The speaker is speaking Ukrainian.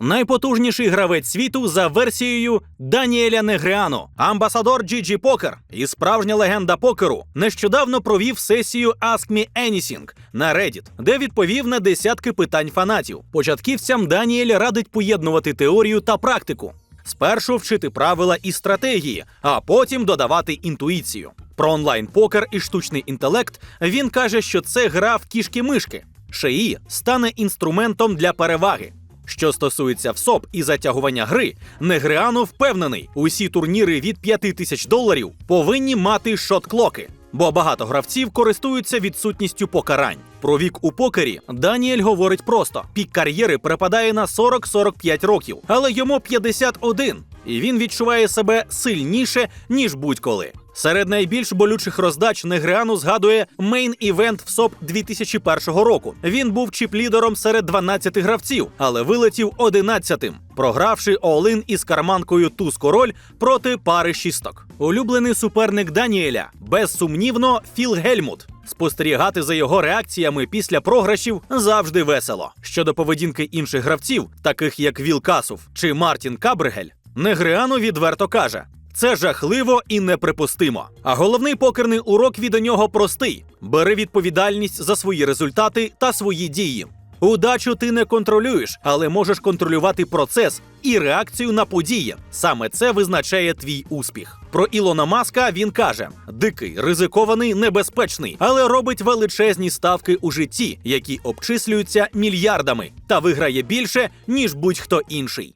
найпотужніший гравець світу за версією Даніеля Негреано, амбасадор GG Poker і справжня легенда покеру, нещодавно провів сесію Ask Me Anything на Reddit, де відповів на десятки питань фанатів. Початківцям Даніель радить поєднувати теорію та практику. Спершу вчити правила і стратегії, а потім додавати інтуїцію. Про онлайн-покер і штучний інтелект він каже, що це гра в кішки-мишки. Шиї стане інструментом для переваги. Що стосується ВСОП і затягування гри, Негреано впевнений, усі турніри від 5 тисяч доларів повинні мати шот-клоки, бо багато гравців користуються відсутністю покарань. Про вік у покері Даніель говорить просто: пік кар'єри припадає на 40-45 років, але йому 51, і він відчуває себе сильніше ніж будь-коли. Серед найбільш болючих роздач Негреану згадує мейн-івент в СОП 2001 року. Він був чіп-лідером серед 12 гравців, але вилетів 11-тим, програвши Олин із карманкою туз король проти пари шісток. Улюблений суперник Даніеля безсумнівно Філ Гельмут. Спостерігати за його реакціями після програшів завжди весело. Щодо поведінки інших гравців, таких як Віл Касув чи Мартін Кабргель, Негреано відверто каже: це жахливо і неприпустимо. А головний покерний урок від нього простий: бери відповідальність за свої результати та свої дії. Удачу ти не контролюєш, але можеш контролювати процес і реакцію на події. Саме це визначає твій успіх. Про Ілона Маска він каже: дикий, ризикований, небезпечний, але робить величезні ставки у житті, які обчислюються мільярдами, та виграє більше ніж будь-хто інший.